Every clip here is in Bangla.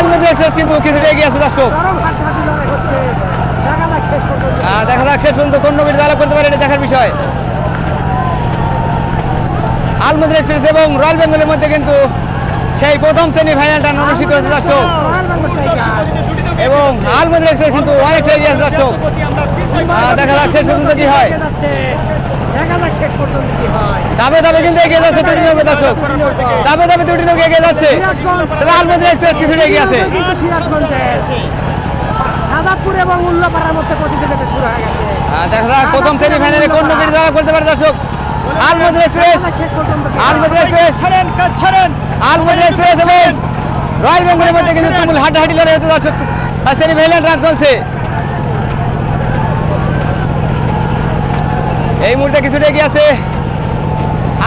এক্সপ্রেস কিন্তু কিছুটা এগিয়ে আছে দর্শক। দেখা যাক শেষ পর্যন্ত। কোন নবীর করতে পারে এটা দেখার বিষয়। আলমদিনা এক্সপ্রেস এবং রয়্যাল বেঙ্গলের মধ্যে কিন্তু সেই প্রথম শ্রেণি ফাইনালটা অনুষ্ঠিত হচ্ছে দর্শক। এবং আলমদিনা এক্সপ্রেস কিন্তু অনেকটা এগিয়ে আছে দর্শক। দেখা যাক শেষ পর্যন্ত কি হয়। দাবে দাবে কিন্তু এগিয়ে যাচ্ছে দুটি নৌকা দর্শক। দাবে দাবে দুটি নৌকা এগিয়ে যাচ্ছে। আলমদিনা এক্সপ্রেস কিছুটা এগিয়ে আছে। সাদাপুর এবং উল্লাপাড়ার মধ্যে প্রতিযোগিতা শুরু হয়ে গেছে। দেখা যাক প্রথম শ্রেণি ফাইনালে কোন জ্বালা করতে পারে দর্শক। Express express. ছাড়েন কাজ ছাড়েন। এক্সপ্রেস এবং রয়্যাল বেঙ্গলের মধ্যে কিন্তু তুমুল হাড্ডাহাড্ডি লড়াই হচ্ছে দর্শক আর শ্রেণি রান চলছে। এই মুহূর্তে কিছুটা এগিয়ে আছে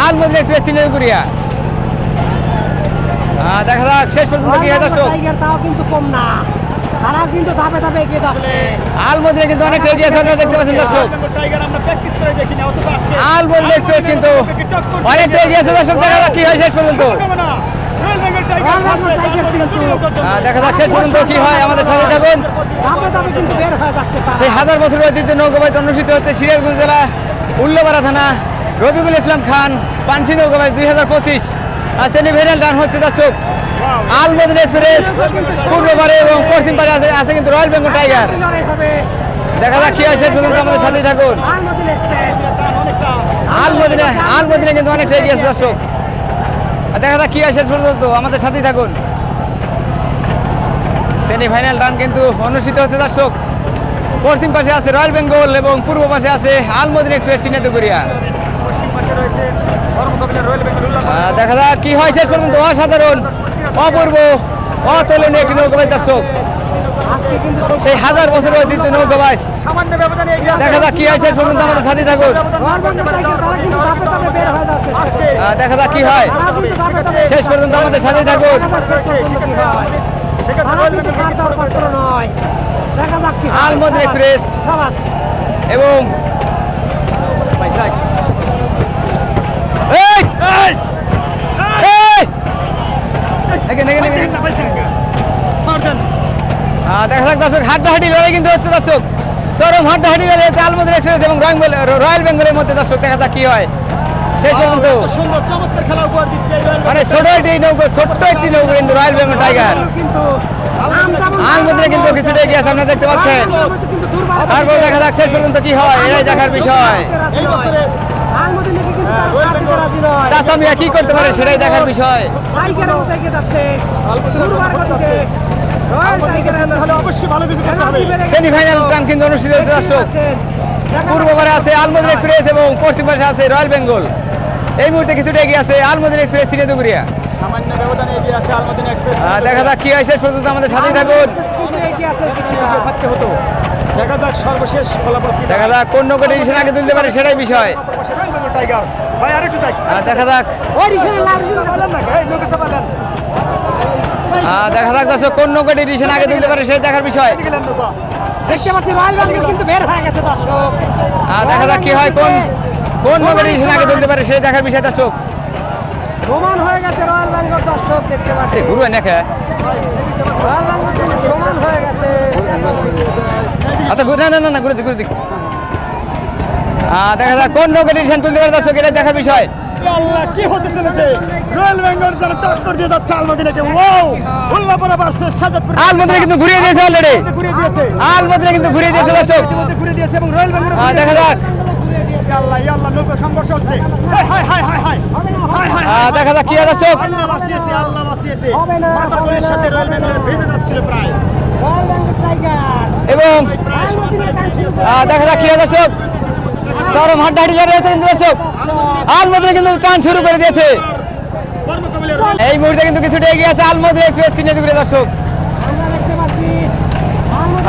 আলমদিনা এক্সপ্রেস তিনগুড়িয়া দেখা যাক শেষ পর্যন্ত কি হয় দর্শক। কিন্তু কম না। তারা কিন্তু ধাপে ধাপে এগিয়ে যাচ্ছে। আলমদিনা কিন্তু অনেক এগিয়ে আছে দেখতে পাচ্ছেন দর্শক। আলমদিনা এক্সপ্রেস কিন্তু অনেকটা এগিয়ে আছে দর্শক দেখা যাক কি হয় শেষ পর্যন্ত। দেখা যাক শেষ পর্যন্ত কি হয় আমাদের সাথে থাকুন। হয়ে। সেই হাজার বছর ঐতিহ্য নৌকাবাইত অনুষ্ঠিত হচ্ছে সিরাজগঞ্জ জেলা উল্লপাড়া থানা। রবিকুল ইসলাম খান পানসি নৌকাবাই দুই হাজার পঁচিশ। সেমিফাইনাল রান হচ্ছে দর্শক। আলমদিন এক্সপ্রেস পূর্ব পারে এবং পশ্চিম পারে আছে আছে কিন্তু রয়্যাল বেঙ্গল টাইগার দেখা যাক কি হয় শেষ পর্যন্ত আমাদের সাথে থাকুন। আলমদিন আলমদিনা কিন্তু অনেকটা এগিয়ে আছে দর্শক। দেখা যাক কি হয় শেষ পর্যন্ত আমাদের সাথেই থাকুন। সেমিফাইনাল রান কিন্তু অনুষ্ঠিত হচ্ছে দর্শক। পশ্চিম পাশে আছে রয়্যাল বেঙ্গল এবং পূর্ব পাশে আছে আলমদিন এক্সপ্রেস চিনাতুকুরিয়া পশ্চিম পাশে রয়েছে রয়্যাল বেঙ্গল দেখা যাক কি হয় শেষ পর্যন্ত। অসাধারণ, অপূর্ব, অতুলনীয় একটি নৌকাবাজ দর্শক। সেই হাজার বছর ঐতিহ্য এগিয়ে আছে দেখা যাক কি হয় শেষ পর্যন্ত আমাদের সাথে থাকুন দেখা যাক কি হয়। শেষ পর্যন্ত আমাদের কি দেখা যাক দর্শক হাড্ডাহাড্ডি লড়াই কিন্তু হচ্ছে দর্শক। চরম হাড্ডাহাড্ডি লড়াই হচ্ছে আলমদিন এক্সপ্রেস এবং রয়্যাল বেঙ্গলের মধ্যে দর্শক দেখা যাক কি হয়। শেষ পর্যন্ত। মানে ছোট একটি নৌকো ছোট্ট একটি নৌকো কিন্তু রয়্যাল বেঙ্গল টাইগার। আলমদিনে কিন্তু কিছুটা এগিয়ে আছে আপনারা দেখতে পাচ্ছেন। তারপর দেখা যাক শেষ পর্যন্ত কি হয় এটাই দেখার বিষয়। এই বছরে আলমদিনে কিন্তু তার রয়্যাল কাছে বেঙ্গল রাজি নয় চাষা মিয়া কি করতে পারে সেটাই দেখার বিষয়। টাইগারের মতো এগিয়ে যাচ্ছে। আলমদিনা দুর্বার কথা গতিতে যাচ্ছে। রয়্যাল টাইগারের তাহলে অবশ্যই ভালো কিছু করতে হবে। সেমিফাইনাল রান কিন্তু অনুষ্ঠিত হচ্ছে দর্শক পূর্ব পারে আছে আলমদিন এক্সপ্রেস এবং পশ্চিম পাশে আছে রয়্যাল বেঙ্গল এই মুহূর্তে কিছুটা এগিয়ে আছে আলমদিন এক্সপ্রেস সিনেদুগুরিয়া সামান্য ব্যবধানে এগিয়ে আছে আলমদিনা এক্সপ্রেস দেখা যাক কি হয় শেষ পর্যন্ত আমাদের সাথেই থাকুন। দেখা যাক সর্বশেষ ফলাফল দেখা যাক কোন নৌকা ডিভিশন আগে তুলতে পারে সেটাই বিষয়। টাইগার। ভাই আরেকটু যাই। দেখা যাক। দেখা যাক দর্শক কোন নৌকা ডিভিশন আগে তুলতে পারে সেটা দেখার বিষয়। দেখতে পাচ্ছি রয়্যাল বেঙ্গল কিন্তু বের হয়ে গেছে দর্শক। দেখা যাক কি হয় কোন কোন নৌকা ডিভিশন আগে তুলতে পারে সেটা দেখার বিষয় দর্শক। সমান হয়ে গেছে রয়্যাল বেঙ্গল দর্শক দেখতে পাচ্ছি। এই ঘুরবে রয়্যাল বেঙ্গল সমান হয়ে গেছে। আচ্ছা না না না ঘুরে দিক ঘুরে দিক। দেখা যাক কোন নৌকা ডিভিশন তুলতে পারে দর্শক এটা দেখার বিষয়। আল্লাহ কি হতে চলেছে? রয়্যাল বেঙ্গল যেন টক্কর দিয়ে যাচ্ছে আলমদিনাকে ওয়াও উল্লাপাড়া ভার্সেস সাজাদপুর। আলমদিনা কিন্তু ঘুরিয়ে দিয়েছে অলরেডি ঘুরিয়ে দিয়েছে। আলমদিনা কিন্তু ঘুরিয়ে দিয়েছে দর্শক। ইতিমধ্যে ঘুরিয়ে দিয়েছে এবং রয়্যাল বেঙ্গল দেখা যাক। আল্লাহ আল্লাহ নৌকা সংঘর্ষ হচ্ছে। হাই হাই হাই হাই হাই হাই হাই আহ, দেখা যাক কি হয় দর্শক। আল্লাহ বাঁচিয়েছে আল্লাহ বাঁচিয়েছে। না, সাথে রয়্যাল হবে ভেসে যাচ্ছিল প্রায়। Royal Bengal tiger. এবং দেখা যাক কি হয় দর্শক। চরম হাড্ডাহাড্ডি লড়াই হচ্ছে কিন্তু দর্শক। আলমদিনা কিন্তু টান শুরু করে দিয়েছে। এই মুহূর্তে কিন্তু কিছুটা এগিয়ে আছে আলমদিনা এক্সপ্রেস তিনে দুপুরে দর্শক।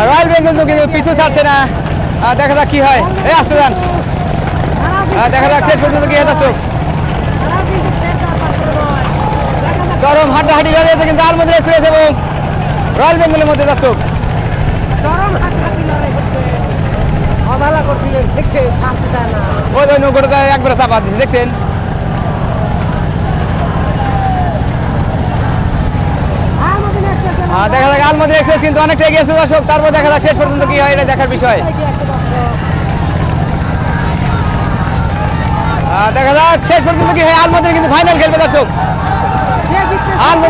রয়্যাল বেঙ্গল কিন্তু কিছু ছাড়ছে না। দেখা যাক কি হয়। এই আসতে যান দেখা যাক শেষ পর্যন্ত হয় দর্শক। চরম হাড্ডাহাড্ডি লড়াই হচ্ছে কিন্তু আলমদিনা এক্সপ্রেস এবং রয়্যাল বেঙ্গলের মধ্যে দর্শক চরম হাড্ডাহাড্ডি লড়াই হচ্ছে অবহেলা করছিলেন দেখছে শান্তি দেয় না ওই একবারে চাপা দিচ্ছে দেখছেন? আহ, দেখা যাক কিন্তু অনেকটা এগিয়ে আছে দর্শক তারপর দেখা যাক শেষ পর্যন্ত কি হয় এটা দেখার বিষয়। আহ, দেখা যাক শেষ পর্যন্ত কি হয় কিন্তু ফাইনাল খেলবে দর্শক।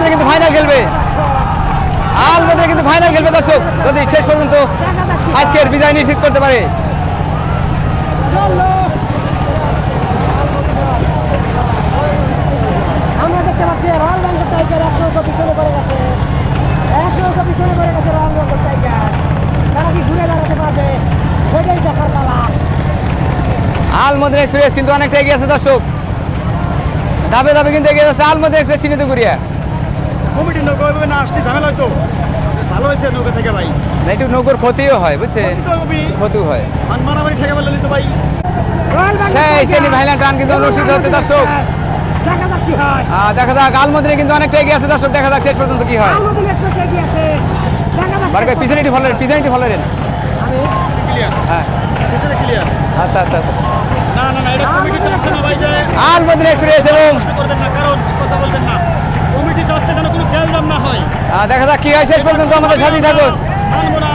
কিন্তু ফাইনাল খেলবে। আলমদিনা কিন্তু ফাইনাল খেলবে দর্শক। যদি শেষ পর্যন্ত আজকের বিজয় নিশ্চিত করতে পারে। আমরা দেখতে পাচ্ছি রয়্যাল বেঙ্গল টাইগার এক নৌকা পিছনে পড়ে গেছে এক নৌকা পিছনে পড়ে গেছে রয়্যাল বেঙ্গল টাইগার তারা কি ঘুরে দাঁড়াতে পারবে সেটাই দেখার পালা আলমদিনা এক্সপ্রেস কিন্তু অনেকটা এগিয়ে আছে, দর্শক। ধাপে ধাপে কিন্তু এগিয়ে যাচ্ছে আলমদিনা এক্সপ্রেস চিহ্নিত করিয়া কমিটির নৌকা না আসতে ঝামেলা হয়তো ভালো হয়েছে নৌকা থেকে ভাই? না, একটু নৌকর ক্ষতিও হয় বুঝছেন? ওই ক্ষতিও হয়। মান মারামারি ঠেকে বললেন তো ভাই। সেই সেমি ফাইনাল টান কিন্তু অনুষ্ঠিত হচ্ছে দর্শক। দেখা যাক হয়। আলমদিনা কিন্তু অনেকটা এগিয়ে আছে দর্শক দেখা যাক শেষ পর্যন্ত কি হয়। বারকে পিছনেটি ফলেন পিছনেটি ফলেন ক্লিয়ার হ্যাঁ। আচ্ছা আচ্ছা আচ্ছা। না না না এটা কমিটি চাচ্ছে না ভাই যে আলমদিনা এবং কমিটি চাচ্ছে যেন কোনো খেয়াল না হয়। দেখা যাক কি হয় শেষ পর্যন্ত আমাদের সাথে থাকুন।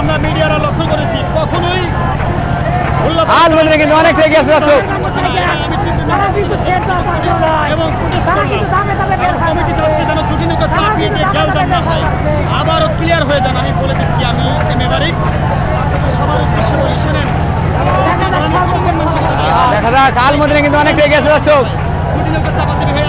আমরা মিডিয়ারা লক্ষ্য করেছি। কখনোই কিন্তু আছে দর্শক। এবং এবং হয় কমিটি চাচ্ছে যেন দুটি নৌকা চাপিয়ে দিয়ে খেয়াল দাম না হয়। আবারও ক্লিয়ার হয়ে যান আমি বলে দিচ্ছি আমি সবার উদ্দেশ্য বলি শোনেন। দেখা যাক যাক আলমদিনা কিন্তু অনেকটা এগিয়ে আছে দর্শক। দুটি নৌকা চাপাচাপি হয়ে